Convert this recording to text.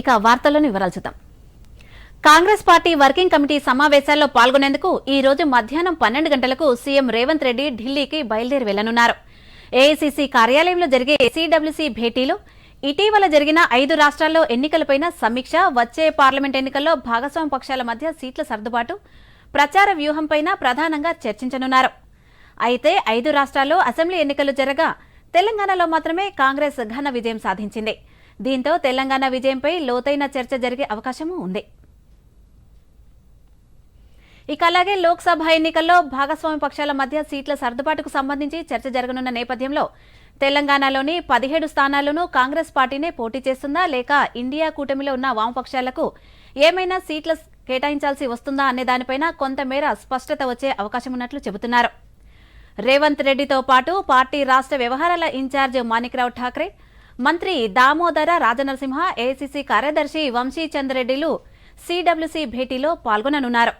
ఇక వార్తల్లోని వివరాలు చూద్దాం. కాంగ్రెస్ పార్టీ వర్కింగ్ కమిటీ సమావేశాల్లో పాల్గొనేందుకు ఈ రోజు మధ్యాహ్నం పన్నెండు గంటలకు సీఎం రేవంత్ రెడ్డి ఢిల్లీకి బయలుదేరి వెళ్ళనున్నారు. ఏఐసీసీ కార్యాలయంలో జరిగే సీడబ్ల్యూసీ భేటీలో ఇటీవల జరిగిన ఐదు రాష్ట్రాల్లో ఎన్నికలపైన సమీక్ష వచ్చే పార్లమెంట్ ఎన్నికల్లో భాగస్వామ్య పక్షాల మధ్య సీట్ల సర్దుబాటు ప్రచార వ్యూహంపైన ప్రధానంగా చర్చించనున్నారు. అయితే ఐదు రాష్ట్రాల్లో అసెంబ్లీ ఎన్నికలు జరగా తెలంగాణలో మాత్రమే కాంగ్రెస్ ఘన విజయం సాధించింది. దీంతో తెలంగాణ విజయంపై లోతైన చర్చ జరిగే అవకాశము ఉంది. ఇక అలాగే లోక్సభ ఎన్నికల్లో భాగస్వామి పక్షాల మధ్య సీట్ల సర్దుబాటుకు సంబంధించి చర్చ జరగనున్న నేపథ్యంలో తెలంగాణలోని పదిహేడు స్థానాల్లోనూ కాంగ్రెస్ పార్టీనే పోటీ చేస్తుందా లేక ఇండియా కూటమిలో ఉన్న వామపక్షాలకు ఏమైనా సీట్ల కేటాయించాల్సి వస్తుందా అనే దానిపైన కొంతమేర స్పష్టత వచ్చే అవకాశం ఉన్నట్లు చెబుతున్నారు. రేవంత్ రెడ్డితో పాటు పార్టీ రాష్ట్ర వ్యవహారాల ఇన్ఛార్జ్ మాణిక్రావు ఠాక్రే మంత్రి దామోదర రాజనరసింహ ఏసీసీ కార్యదర్శి వంశీ సిడబ్ల్యూసీ భేటీలో పాల్గొననున్నారు.